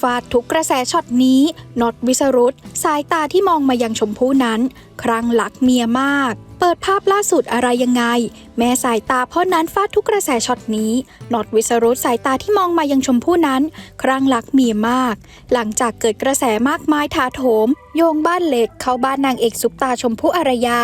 ฟาดทุกกระแสช็อตนี้น็อตวิสรุตสายตาที่มองมายังชมพู่นั้น ครั้งหลักเมียมากเปิดภาพล่าสุดอะไรยังไง แม้สายตาพ่อนั้นฟาดทุกกระแสช็อตนี้น็อตวิสรุตสายตาที่มองมายังชมพู่นั้น ครั้งหลักเมียมาก หลังจากเกิดกระแสมากมายถาโถม โยงบ้านเล็ก เข้าบ้านนางเอกซุปตาชมพู่อารยา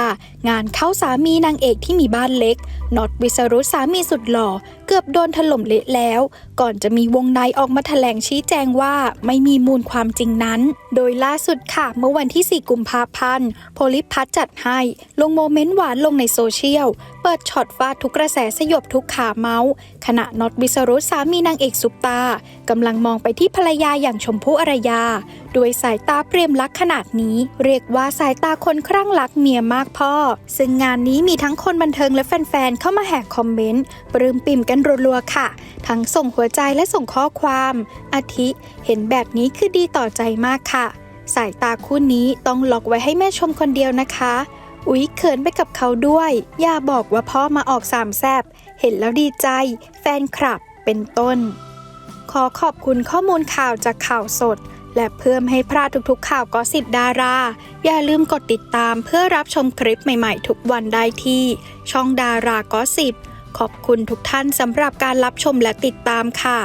งานเข้าสามีนางเอกที่มีบ้านเล็กน็อตวิสรุตสามีสุดหล่อ เกือบโดนถล่มเละแล้ว ก่อนจะมีวงในออกมาแถลงชี้แจงว่าไม่มีมูลความจริงนั้น โดยล่าสุดค่ะเมื่อวันที่ 4 กุมภาพันธ์โพลิพัทจัดให้ลงโมเมนต์หวานลงในโซเชียล เปิดช็อตฟาดทุกกระแสสยบทุกขาเมาส์ ขณะน็อตวิสรุตสามีนางเอกซุปตากำลังมองไปที่ภรรยาอย่างชมพู่อารยา ด้วยสายตาเปรียมรักขนาดนี้ เรียกว่าสายตาคนครั่งรักเมียมากพ่อ ซึ่งงานนี้มีทั้งคนบันเทิงและแฟนๆ เข้ามาแหกคอมเมนต์ปลื้มปิ่มกันรัวๆค่ะ ทั้งส่งหัวใจและส่งข้อความ อาทิ เห็นแบบนี้คือดีต่อใจมากค่ะ สายตาคู่นี้ต้องล็อกไว้ให้แม่ชมคนเดียวนะคะ อุ๊ยเขินไปกับเขาด้วย อย่าบอกว่าพ่อมาออกสามแซบเห็นแล้วดีใจ แฟนคลับเป็นต้น ขอขอบคุณข้อมูลข่าวจากข่าวสด และเพื่อไม่ให้พลาดทุกๆข่าวก็สิบดารา อย่าลืมกดติดตามเพื่อรับชมคลิปใหม่ๆ ทุกวันได้ที่ ช่องดาราก็สิบขอบคุณทุกท่านสำหรับการรับชมและติดตามค่ะ